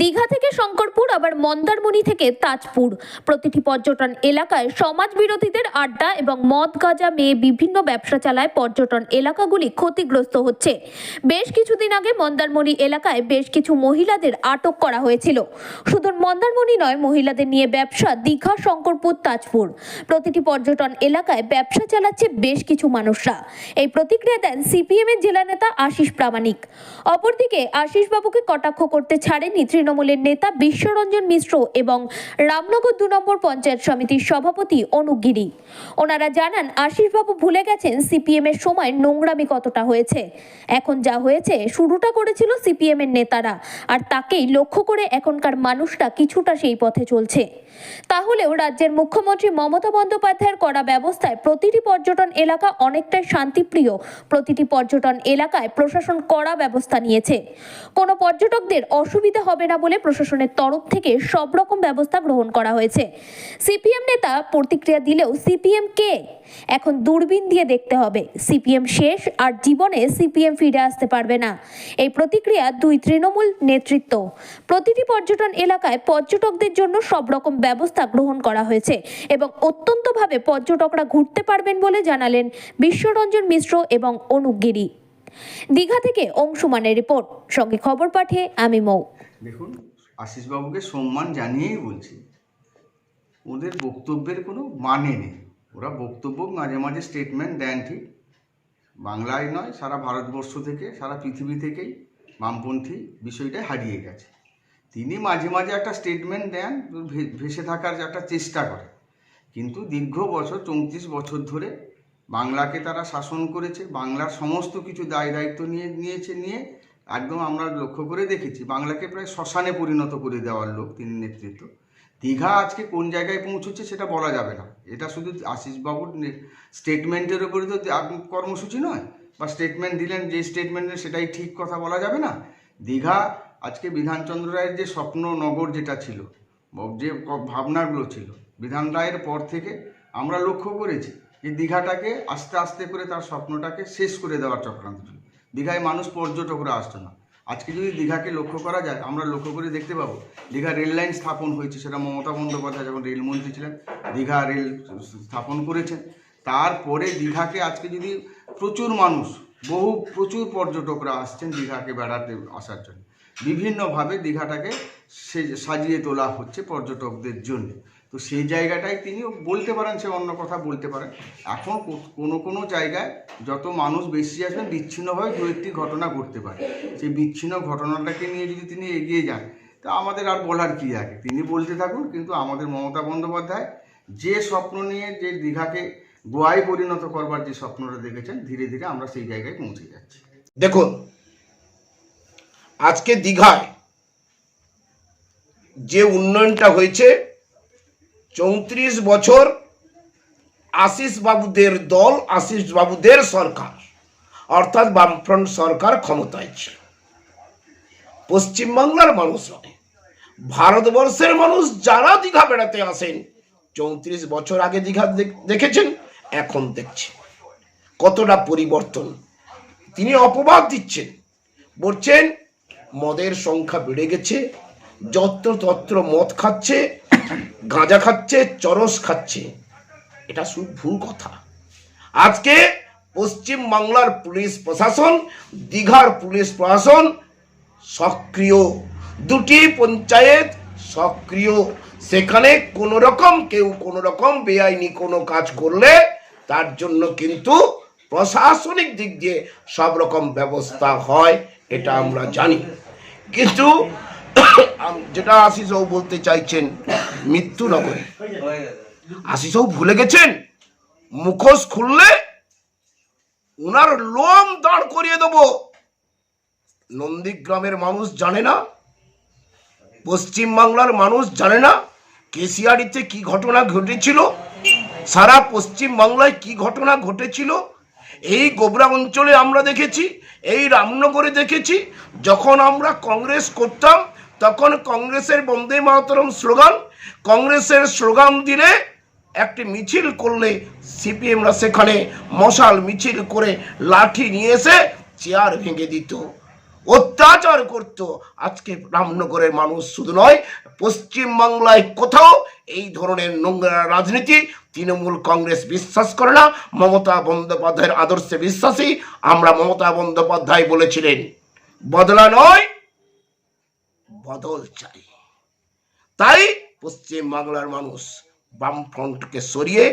দীঘা থেকে শঙ্করপুর, আবার মন্দারমণি থেকে তাজপুর। প্রতিটি পর্যটন এলাকায় সমাজ বিরোধীদের আড্ডা এবং মদ গাঁজা মেয়ে বিভিন্ন ব্যবসা চালায় পর্যটন এলাকাগুলি ক্ষতিগ্রস্ত হচ্ছে। বেশ কিছুদিন আগে মন্দারমণি এলাকায় বেশ কিছু মহিলাদের আটক করা হয়েছিল। শুধু মন্দারমণি নয়, মহিলাদের নিয়ে ব্যবসা দীঘা, শঙ্করপুর, তাজপুর। প্রতিটি পর্যটন এলাকায় ব্যবসা চালাচ্ছে বেশ কিছু মানুষরা। এই প্রতিক্রিয়া দেন সিপিএম এর জেলা নেতা আশিস প্রামাণিক। অপরদিকে আশিস বাবুকে কটাক্ষ করতে ছাড়েনি তৃণমূলের নেতা বিশ্বরঞ্জন মিশ্র এবং রামনগর দু নম্বর পঞ্চায়েত সমিতির সভাপতি অনুগিরি ওনারা জানান আশিসবাবু ভুলে গেছেন সিপিএম এর সময় নোংরামি কতটা হয়েছে। এখন যা হয়েছে, শুরুটা করেছিল সিপিএম এর নেতারা, আর তাকেই লক্ষ্য করে এখনকার মানুষরা কিছুটা সেই পথে চলছে। তাহলেও রাজ্যের মুখ্যমন্ত্রী মমতা বন্দ্যোপাধ্যায়ের করা ব্যবস্থায় প্রতিটি পর্যটন এলাকা অনেকটাই শান্তিপ্রিয়। প্রতিটি পর্যটন এলাকায় প্রশাসন কড়া ব্যবস্থা নিয়েছে। কোনো পর্যটকদের অসুবিধা হবে না বলে প্রশাসনের তরফ থেকে সব রকম ব্যবস্থা গ্রহণ করা হয়েছে। সিপিএম নেতা প্রতিক্রিয়া দিলেও সিপিএম কে? এখন দূরবীন দিয়ে দেখতে হবে। সিপিএম শেষ আর জীবনে সিপিএম ফিরে আসতে পারবে না। এই প্রতিক্রিয়া দুই তৃণমূল নেতৃত্ব। প্রতিটি পর্যটন এলাকায় পর্যটকদের জন্য সব রকম ব্যবস্থা গ্রহণ করা হয়েছে এবং অত্যন্তভাবে পর্যটকরা ঘুরতে পারবেন বলে জানালেন বিশ্বরঞ্জন মিশ্র এবং অনুগিরি দীঘা থেকে অংশুমানের রিপোর্ট। সঙ্গে খবর পাঠিয়ে আমি মৌ। দেখুন, আশিসবাবুকে সম্মান জানিয়েই বলছি। ওদের বক্তব্যের কোনো মানে নেই। ওরা বক্তব্য মাঝে মাঝে স্টেটমেন্ট দেন ঠিক। বাংলায় নয়, সারা ভারতবর্ষ থেকে, সারা পৃথিবী থেকেই বামপন্থী বিষয়টা হারিয়ে গেছে। তিনি মাঝে মাঝে একটা স্টেটমেন্ট দেন ভেসে থাকার একটা চেষ্টা করে। কিন্তু দীর্ঘ বছর, চৌত্রিশ বছর ধরে বাংলাকে তারা শাসন করেছে, বাংলার সমস্ত কিছু দায় দায়িত্ব নিয়ে, নিয়েছে, নিয়ে একদম আমরা লক্ষ্য করে দেখেছি। বাংলাকে প্রায় শ্মশানে পরিণত করে দেওয়ার লোক তিনি নেতৃত্ব। দীঘা আজকে কোন জায়গায় পৌঁছেছে সেটা বলা যাবে না। এটা শুধু আশিসবাবুর স্টেটমেন্টের উপরে তো কর্মসূচি নয়। বা স্টেটমেন্ট দিলেন, যে স্টেটমেন্টে সেটাই ঠিক কথা বলা যাবে না। দীঘা আজকে বিধানচন্দ্র রায়ের যে স্বপ্ন নগর যেটা ছিল যে ভাবনাগুলো ছিল, বিধান রায়ের পর থেকে আমরা লক্ষ্য করেছি। যে দীঘাটাকে আস্তে আস্তে করে তার স্বপ্নটাকে শেষ করে দেওয়ার চক্রান্ত ছিল দীঘায় মানুষ পর্যটকরা আসতো না। আজকে যদি দীঘাকে লক্ষ্য করা যায়, আমরা লক্ষ্য করে দেখতে পাবো, দীঘা রেল লাইন স্থাপন হয়েছে। সেটা মমতা বন্দ্যোপাধ্যায় যখন রেলমন্ত্রী ছিলেন, দীঘা রেল স্থাপন করেছেন। তারপরে দীঘাকে আজকে যদি প্রচুর মানুষ, বহু প্রচুর পর্যটকরা আসছেন দীঘাকে বেড়াতে আসার জন্য। বিভিন্নভাবে দীঘাটাকে সাজিয়ে তোলা হচ্ছে পর্যটকদের জন্য। তো সেই জায়গাটায় তিনি বলতে পারেন, সে অন্য কথা বলতে পারেন। এখন কোনো কোনো জায়গায় যত মানুষ বেশি আসবেন, বিচ্ছিন্নভাবে দু একটি ঘটনা ঘটতে পারে। সেই বিচ্ছিন্ন ঘটনাটাকে নিয়ে যদি তিনি এগিয়ে যান, তা আমাদের আর বলার কী আছে তিনি বলতে থাকুন, কিন্তু আমাদের মমতা বন্দ্যোপাধ্যায় যে স্বপ্ন নিয়ে যে দীঘাকে গোয়ায় পরিণত করবার যে স্বপ্নটা দেখেছেন, ধীরে ধীরে আমরা সেই জায়গায় পৌঁছে যাচ্ছি। দেখুন, আজকে দীঘায় যে উন্নয়নটা হয়েছে চৌত্রিশ বছর আশিস বাবুদের দল, আশিস বাবুদের সরকার। অর্থাৎ বামফ্রন্ট সরকার ক্ষমতায় ছিল। পশ্চিমবাংলার মানুষ নয় ভারতবর্ষের মানুষ যারা দীঘা বেড়াতে আসেন, চৌত্রিশ বছর আগে দীঘা দেখ- দেখেছেন, এখন দেখছে কতটা পরিবর্তন। তিনি অপবাদ দিচ্ছেন। বলছেন, মদের সংখ্যা বেড়ে গেছে যত্র তত্র মদ খাচ্ছে, গাঁজা খাচ্ছে, চরস খাচ্ছে। এটা শুধু ভুল কথা। আজকে পশ্চিম বাংলার পুলিশ প্রশাসন, দীঘার পুলিশ প্রশাসন সক্রিয়। দুটি পঞ্চায়েত সক্রিয়। সেখানে কোনো রকম কেউ কোনো রকম বেআইনি কোনো কাজ করলে তার জন্য কিন্তু প্রশাসনিক দিক দিয়ে সব রকম ব্যবস্থা হয়, এটা আমরা জানি। কিন্তু যেটা আশিসবাবু বলতে চাইছেন, মৃত্যু নগরে আশিসবাবু ভুলে গেছেন? মুখোশ খুললে ওনার লোম দাঁড় করিয়ে দেবো। নন্দীগ্রামের মানুষ জানে না পশ্চিম বাংলার মানুষ জানে না, কেশিয়ারিতে কি ঘটনা ঘটেছিল, সারা পশ্চিম বাংলায় কি ঘটনা ঘটেছিল। এই গোবরা অঞ্চলে আমরা দেখেছি, এই রামনগরে দেখেছি, যখন আমরা কংগ্রেস করতাম তখন কংগ্রেসের বন্দে মাতরম স্লোগান, কংগ্রেসের স্লোগান দিলে একটি মিছিল করলে সিপিএমরা সেখানে মশাল মিছিল করে লাঠি নিয়ে এসে চেয়ার ভেঙে দিত। অত্যাচার করত। আজকে রামনগরের মানুষ শুধু নয় পশ্চিমবাংলায় কোথাও এই ধরনের নোংরা রাজনীতি তৃণমূল কংগ্রেস বিশ্বাস করে না। মমতা বন্দ্যোপাধ্যায়ের আদর্শে বিশ্বাসী আমরা মমতা বন্দ্যোপাধ্যায় বলেছিলেন, বদলা নয় বদল চাই। তাই পশ্চিম বাংলার মানুষ বামফ্রন্টকে সরিয়ে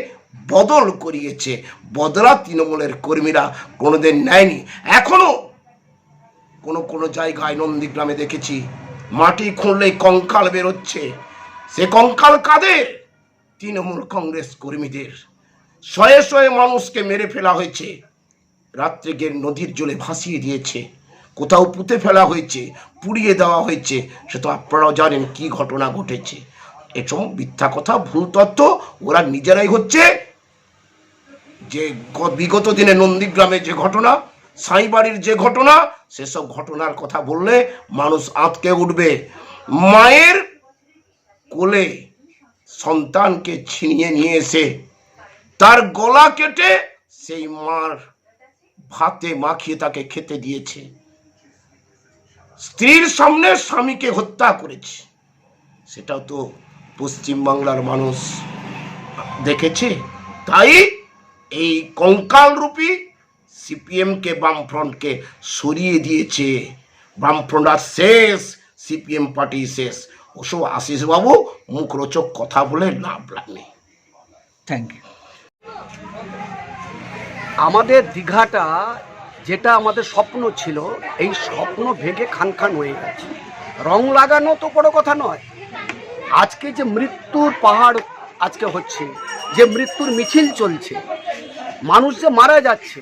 বদল করিয়েছে। বদলা তৃণমূলের কর্মীরা কোনোদিন নেয়নি। এখনও কোনো কোনো জায়গায় নন্দীগ্রামে দেখেছি, মাটি খুঁড়লেই কঙ্কাল বেরোচ্ছে। সে কঙ্কাল কাদের? তৃণমূল কংগ্রেস কর্মীদের। শয়ে শয়ে মানুষকে মেরে ফেলা হয়েছে। রাত্রে গিয়ে নদীর জলে ভাসিয়ে দিয়েছে। কোথাও পুঁতে ফেলা হয়েছে, পুড়িয়ে দেওয়া হয়েছে, সে তো আপনারাও জানেন কি ঘটনা ঘটেছে। এসব মিথ্যা কথা, ভুল তথ্য, ওরা নিজেরাই হচ্ছে যে বিগত দিনে নন্দীগ্রামে যে ঘটনা, সাইবাড়ির যে ঘটনা, সেসব ঘটনার কথা বললে মানুষ আঁতকে উঠবে। মায়ের কোলে সন্তানকে ছিনিয়ে নিয়ে এসে তার গলা কেটে সেই মার ভাতে মাখিয়ে তাকে খেতে দিয়েছে। স্ত্রীর সামনে স্বামীকে হত্যা করেছে। সেটাও তো পশ্চিমবাংলার মানুষ দেখেছে। তাই এই কঙ্কাল রূপী সিপিএমকে বামফ্রন্টকে সরিয়ে দিয়েছে। বামফ্রন্ট আর শেষ সিপিএম পার্টি শেষ। ওসব আশিসবাবু মুখরোচক কথা বলে লাভ নেই থ্যাংক ইউ আমাদের দীঘাটা যেটা আমাদের স্বপ্ন ছিল, এই স্বপ্ন ভেঙে খান খান হয়ে গেছে। রং লাগানো তো বড় কথা নয়। আজকে যে মৃত্যুর পাহাড় আজকে হচ্ছে, যে মৃত্যুর মিছিল চলছে, মানুষ যে মারা যাচ্ছে,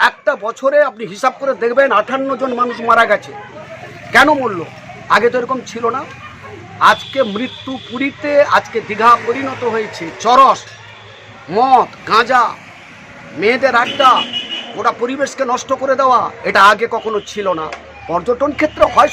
একটা বছরে আপনি হিসাব করে দেখবেন আঠান্ন জন মানুষ মারা গেছে। কেন মরল? আগে তো এরকম ছিল না। আজকে মৃত্যু পুরীতে আজকে দীঘা পরিণত হয়েছে। চরস, মদ, গাঁজা, মেয়েদের আড্ডা ওরা পরিবেশকে নষ্ট করে দেওয়া এটা আগে কখনো ছিল না। পর্যটন ক্ষেত্রে হয়